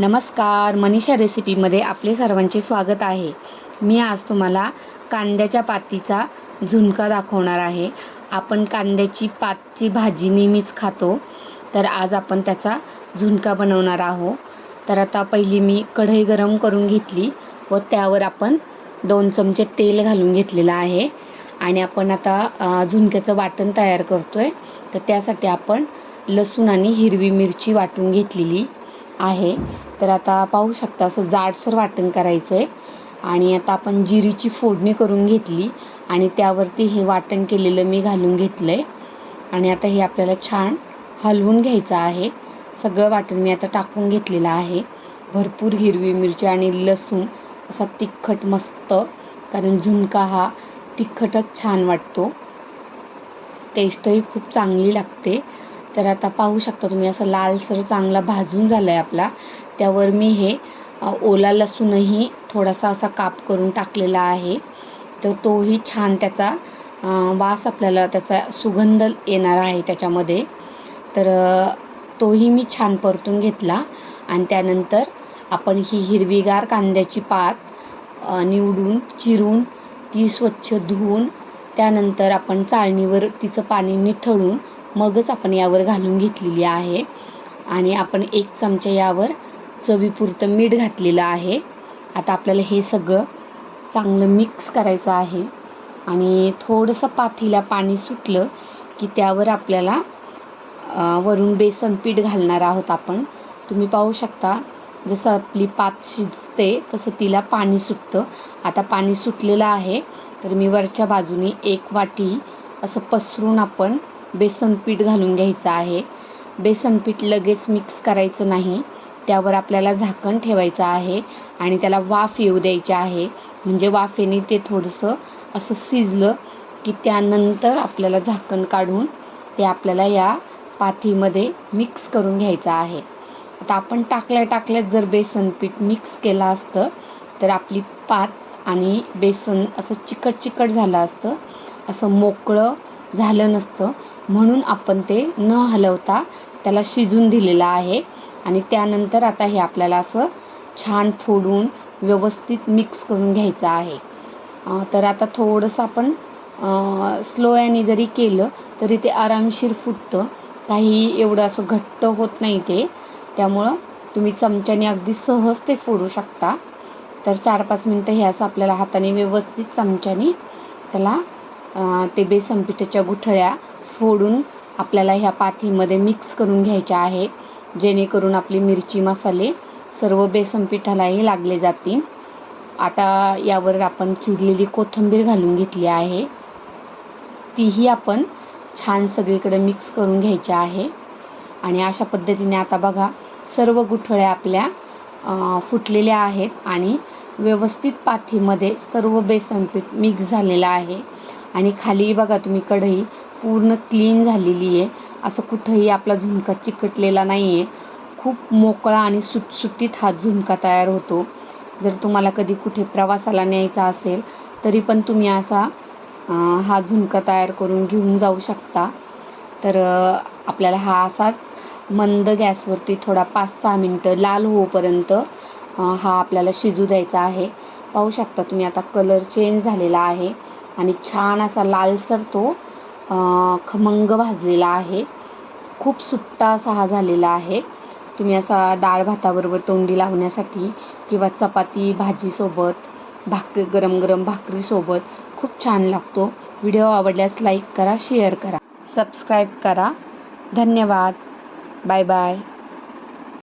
नमस्कार मनीषा रेसिपीमध्ये आपले सर्वांचे स्वागत आहे. मी आज तुम्हाला कांद्याच्या पातीचा झुणका दाखवणार आहे. आपण कांद्याची पातची भाजी नेहमीच खातो. तर आज आपण त्याचा झुणका बनवणार आहोत. तर आता पहिली मी कढई गरम करून घेतली व त्यावर आपण दोन चमचे तेल घालून घेतलेलं आहे. आणि आपण आता झुणक्याचं वाटण तयार करतो आहे तर त्यासाठी आपण लसूण आणि हिरवी मिरची वाटून घेतलेली. आहे. तर आता पाहू शकता असं जाडसर वाटण करायचं आहे आणि आता आपण जिरीची फोडणी करून घेतली. आणि त्यावरती हे वाटण केलेलं मी घालून घेतलं आहे आणि आता हे आपल्याला छान हलवून घ्यायचं आहे. सगळं वाटण मी आता टाकून घेतलेलं आहे. भरपूर हिरवी मिरची आणि लसूण असा तिखट मस्त कारण झुणका हा तिखटच छान वाटतो. टेस्टही खूप चांगली लागते. तर आता पाहू शकता तुम्ही असं लालसर चांगला भाजून झाला आहे आपला. त्यावर मी हे ओला लसूणही थोडासा असा काप करून टाकलेला आहे. तर तोही छान त्याचा वास आपल्याला त्याचा सुगंध येणार आहे त्याच्यामध्ये. तर तोही मी छान परतून घेतला आणि त्यानंतर आपण ही हिरवीगार कांद्याची पात निवडून चिरून ती स्वच्छ धुवून त्यानंतर आपण चाळणीवर तिचं पाणी निथळून मगच आपण यावर घालून घेतलेली आहे. आणि आपण एक चमचा यावर चवीपुरतं मीठ घातलेलं आहे. आता आपल्याला हे सगळं चांगलं मिक्स करायचं आहे. आणि थोडंसं पाथीला पाणी सुटलं की त्यावर आपल्याला वरून बेसन पीठ घालणार आहोत आपण. तुम्ही पाहू शकता जसं आपली पात शिजते तसं तिला पाणी सुटतं. आता पाणी सुटलेलं आहे तर मी वरच्या बाजूने एक वाटी असं पसरून आपण बेसन पीठ घालून घ्यायचं आहे. बेसन पीठ लगेच मिक्स करायचं नाही. त्यावर आपल्याला झाकण ठेवायचं आहे आणि त्याला वाफ येऊ द्यायची आहे. म्हणजे वाफेने ते थोडंसं असं शिजलं की त्यानंतर आपल्याला झाकण काढून ते आपल्याला या पाथीमध्ये मिक्स करून घ्यायचं आहे. आता आपण टाकल्या टाकल्यात जर बेसन पीठ मिक्स केलं असतं तर आपली पात आणि बेसन असं चिकट चिकट झालं असतं. असं मोकळं झालं नसतं. म्हणून आपण ते न हलवता त्याला शिजून दिलेलं आहे. आणि त्यानंतर आता हे आपल्याला असं छान फोडून व्यवस्थित मिक्स करून घ्यायचं आहे. तर आता थोडंसं आपण स्लो याने जरी केलं तरी ते आरामशीर फुटतं. काही एवढं असं घट्ट होत नाही ते. त्यामुळं तुम्ही चमच्याने अगदी सहज ते फोडू शकता. तर चार पाच मिनटं हे असं आपल्याला हाताने व्यवस्थित चमच्याने त्याला ते बेसन पिठाच्या गुठळ्या फोडून आपल्याला ह्या पाथीमध्ये मिक्स करून घ्यायच्या आहे. जेणेकरून आपली मिरची मसाले सर्व बेसन पिठालाही लागले जातील. आता यावर आपण चिरलेली कोथिंबीर घालून घेतली आहे. तीही आपण छान सगळीकडे मिक्स करून घ्यायची आहे. आणि अशा पद्धतीने आता बघा सर्व गुठळ्या आपल्या फुटलेल्या आहेत आणि व्यवस्थित पाथीमध्ये सर्व बेसन पीठ मिक्स झालेलं आहे. आणि खाली बघा तुम्ही कढई पूर्ण क्लीन झालेली आहे. असं कुठंही आपला झुणका चिकटलेला नाही आहे खूप मोकळा आणि सुटसुटीत हा झुणका तयार होतो. जर तुम्हाला कधी कुठे प्रवासाला न्यायचा असेल तरी पण तुम्ही असा हा झुणका तयार करून घेऊन जाऊ शकता. तर आपल्याला हा असाच मंद गॅसवरती थोडा पाच सहा मिनटं लाल होऊपर्यंत हा आपल्याला शिजू द्यायचा आहे. पाहू शकता तुम्ही आता कलर चेंज झालेला आहे आणि छान असा लालसर तो खमंग भाजलेला आहे. खूप सुट्टा असा हा झालेला आहे. तुम्ही असा डाळ भाताबरोबर तोंडी लावण्यासाठी किंवा चपाती भाजीसोबत भाकरी गरम गरम भाकरीसोबत खूप छान लागतो. व्हिडिओ आवडल्यास लाईक करा शेअर करा सबस्क्राईब करा. धन्यवाद. Bye bye.